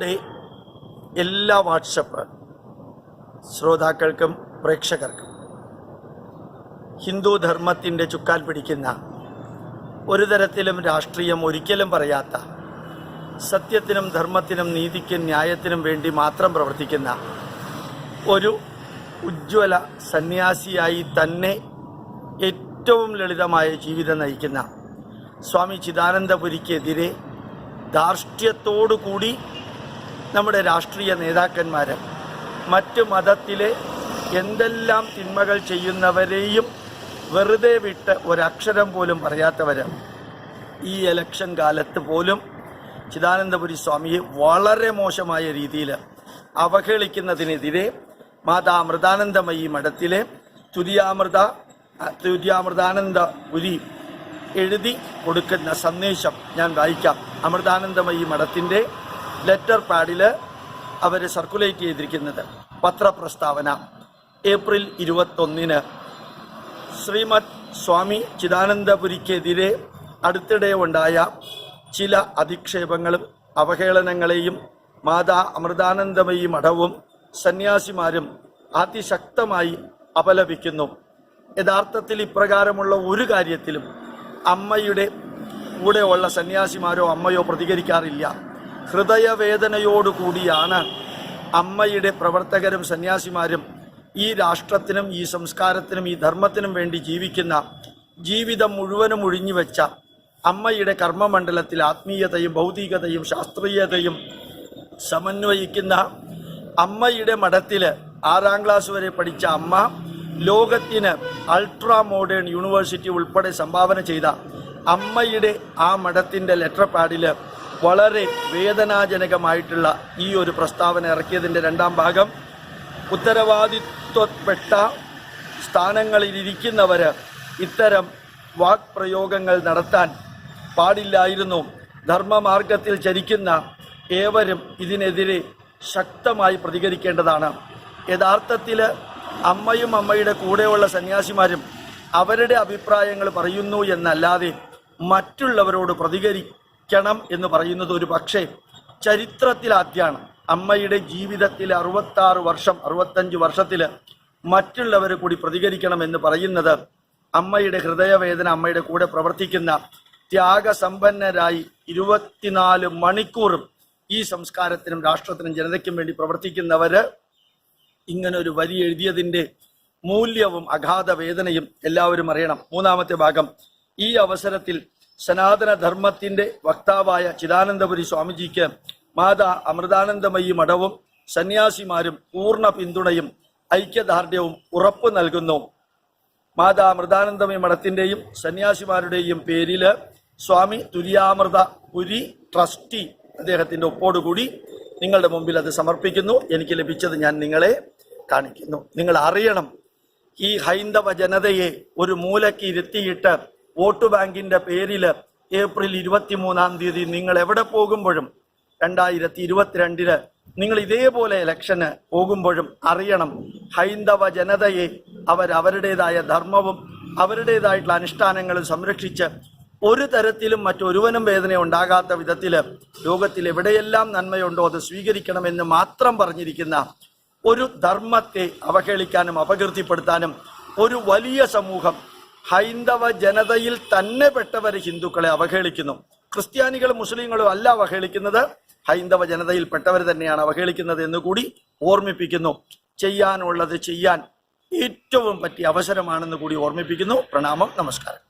നമ്മുടെ എല്ലാ വാട്സപ്പ് ശ്രോതാക്കൾക്കും പ്രേക്ഷകർക്കും ഹിന്ദു ധർമ്മത്തിന്റെ ചുക്കാൻ പിടിക്കുന്ന ഒരു തരത്തിലും രാഷ്ട്രീയം ഒരിക്കലും പറയാത്ത സത്യത്തിനും ധർമ്മത്തിനും നീതിക്കും ന്യായത്തിനും വേണ്ടി മാത്രം പ്രവർത്തിക്കുന്ന ഒരു ഉജ്ജ്വല സന്യാസിയായി തന്നെ ഏറ്റവും ലളിതമായ ജീവിതം നയിക്കുന്ന സ്വാമി ചിദാനന്ദപുരിക്കെതിരെ ധാർഷ്ട്യത്തോടുകൂടി നമ്മുടെ രാഷ്ട്രീയ നേതാക്കന്മാർ മറ്റു മതത്തിലെ എന്തെല്ലാം തിന്മകൾ ചെയ്യുന്നവരെയും വെറുതെ വിട്ട് ഒരക്ഷരം പോലും പറയാത്തവർ ഈ എലക്ഷൻ കാലത്ത് പോലും ചിദാനന്ദപുരി സ്വാമിയെ വളരെ മോശമായ രീതിയിൽ അവഹേളിക്കുന്നതിനെതിരെ മാതാ അമൃതാനന്ദമയി മഠത്തിലെ തുര്യാമൃത തുര്യാമൃതാനന്ദ പുരി എഴുതി കൊടുക്കുന്ന സന്ദേശം ഞാൻ വായിക്കാം. അമൃതാനന്ദമയി മഠത്തിന്റെ ലെറ്റർ പാഡിൽ അവർ സർക്കുലേറ്റ് ചെയ്തിരിക്കുന്നത്. പത്രപ്രസ്താവന. ഏപ്രിൽ ഇരുപത്തൊന്നിന്. ശ്രീമത് സ്വാമി ചിദാനന്ദപുരിക്കെതിരെ അടുത്തിടെ ഉണ്ടായ ചില അധിക്ഷേപങ്ങളും അവഹേളനങ്ങളെയും മാതാ അമൃതാനന്ദമയി മഠവും സന്യാസിമാരും അതിശക്തമായി അപലപിക്കുന്നു. യഥാർത്ഥത്തിൽ ഇപ്രകാരമുള്ള ഒരു കാര്യത്തിലും അമ്മയുടെ കൂടെയുള്ള സന്യാസിമാരോ അമ്മയോ പ്രതികരിക്കാറില്ല. ഹൃദയവേദനയോടുകൂടിയാണ് അമ്മയുടെ പ്രവർത്തകരും സന്യാസിമാരും ഈ രാഷ്ട്രത്തിനും ഈ സംസ്കാരത്തിനും ഈ ധർമ്മത്തിനും വേണ്ടി ജീവിക്കുന്ന ജീവിതം മുഴുവനും ഒഴിഞ്ഞുവെച്ച അമ്മയുടെ കർമ്മമണ്ഡലത്തിൽ ആത്മീയതയും ഭൗതികതയും ശാസ്ത്രീയതയും സമന്വയിക്കുന്ന അമ്മയുടെ മഠത്തിൽ ആറാം ക്ലാസ് വരെ പഠിച്ച അമ്മ ലോകത്തിന് അൾട്രാ മോഡേൺ യൂണിവേഴ്സിറ്റി ഉൾപ്പെടെ സംഭാവന ചെയ്ത അമ്മയുടെ ആ മഠത്തിന്റെ ലെറ്റർ പാഡിൽ വളരെ വേദനാജനകമായിട്ടുള്ള ഈ ഒരു പ്രസ്താവന ഇറക്കിയതിന്റെ രണ്ടാം ഭാഗം ഉത്തരവാദിത്വപ്പെട്ട സ്ഥാനങ്ങളിലിരിക്കുന്നവർ ഇത്തരം വാക്പ്രയോഗങ്ങൾ നടത്താൻ പാടില്ലായിരുന്നു. ധർമ്മമാർഗത്തിൽ ചരിക്കുന്ന ഏവരും ഇതിനെതിരെ ശക്തമായി പ്രതികരിക്കേണ്ടതാണ്. യഥാർത്ഥത്തിൽ അമ്മയും അമ്മയുടെ കൂടെയുള്ള സന്യാസിമാരും അവരുടെ അഭിപ്രായങ്ങൾ പറയുന്നു എന്നല്ലാതെ മറ്റുള്ളവരോട് പ്രതികരിക്കണം എന്ന് പറയുന്നത് ഒരു പക്ഷേ ചരിത്രത്തിലാദ്യമാണ് അമ്മയുടെ ജീവിതത്തിൽ അറുപത്താറ് വർഷം അറുപത്തഞ്ച് വർഷത്തിൽ മറ്റുള്ളവർ കൂടി പ്രതികരിക്കണം എന്ന് പറയുന്നത് അമ്മയുടെ ഹൃദയവേദന അമ്മയുടെ കൂടെ പ്രവർത്തിക്കുന്ന ത്യാഗസമ്പന്നരായി ഇരുപത്തിനാല് മണിക്കൂറും ഈ സംസ്കാരത്തിനും രാഷ്ട്രത്തിനും ജനതയ്ക്കും വേണ്ടി പ്രവർത്തിക്കുന്നവര് ഇങ്ങനെ ഒരു വരി എഴുതിയതിന്റെ മൂല്യവും അഗാധ വേദനയും എല്ലാവരും അറിയണം. മൂന്നാമത്തെ ഭാഗം ഈ അവസരത്തിൽ സനാതന ധർമ്മത്തിന്റെ വക്താവായ ചിദാനന്ദപുരി സ്വാമിജിക്ക് മാതാ അമൃതാനന്ദമയി മഠവും സന്യാസിമാരും പൂർണ പിന്തുണയും ഐക്യദാർഢ്യവും ഉറപ്പ് നൽകുന്നു. മാതാ അമൃതാനന്ദമയി മഠത്തിന്റെയും സന്യാസിമാരുടെയും പേരിൽ സ്വാമി തുര്യാമൃത പുരി ട്രസ്റ്റി അദ്ദേഹത്തിന്റെ ഒപ്പോടുകൂടി നിങ്ങളുടെ മുമ്പിൽ അത് സമർപ്പിക്കുന്നു. എനിക്ക് ലഭിച്ചത് ഞാൻ നിങ്ങളെ കാണിക്കുന്നു. നിങ്ങൾ അറിയണം ഈ ഹൈന്ദവ ജനതയെ ഒരു മൂലയ്ക്ക് ഇരുത്തിയിട്ട് വോട്ട് ബാങ്കിന്റെ പേരിൽ ഏപ്രിൽ ഇരുപത്തിമൂന്നാം തീയതി നിങ്ങൾ എവിടെ പോകുമ്പോഴും രണ്ടായിരത്തി ഇരുപത്തിരണ്ടിൽ നിങ്ങൾ ഇതേപോലെ ഇലക്ഷന് പോകുമ്പോഴും അറിയണം ഹൈന്ദവ ജനതയെ അവർ അവരുടേതായ ധർമ്മവും അവരുടേതായിട്ടുള്ള അനുഷ്ഠാനങ്ങളും സംരക്ഷിച്ച് ഒരു തരത്തിലും മറ്റൊരുവനും വേദന ഉണ്ടാകാത്ത വിധത്തിൽ ലോകത്തിൽ എവിടെയെല്ലാം നന്മയുണ്ടോ അത് സ്വീകരിക്കണമെന്ന് മാത്രം പറഞ്ഞിരിക്കുന്ന ഒരു ധർമ്മത്തെ അവഹേളിക്കാനും അപകീർത്തിപ്പെടുത്താനും ഒരു വലിയ സമൂഹം ഹൈന്ദവ ജനതയിൽ തന്നെ പെട്ടവർ ഹിന്ദുക്കളെ അവഹേളിക്കുന്നു. ക്രിസ്ത്യാനികളും മുസ്ലിങ്ങളും അല്ല അവഹേളിക്കുന്നത്. ഹൈന്ദവ ജനതയിൽ പെട്ടവർ തന്നെയാണ് അവഹേളിക്കുന്നത് എന്ന് കൂടി ഓർമ്മിപ്പിക്കുന്നു. ചെയ്യാനുള്ളത് ചെയ്യാൻ ഏറ്റവും പറ്റിയ അവസരമാണെന്ന് കൂടി ഓർമ്മിപ്പിക്കുന്നു. പ്രണാമം. നമസ്കാരം.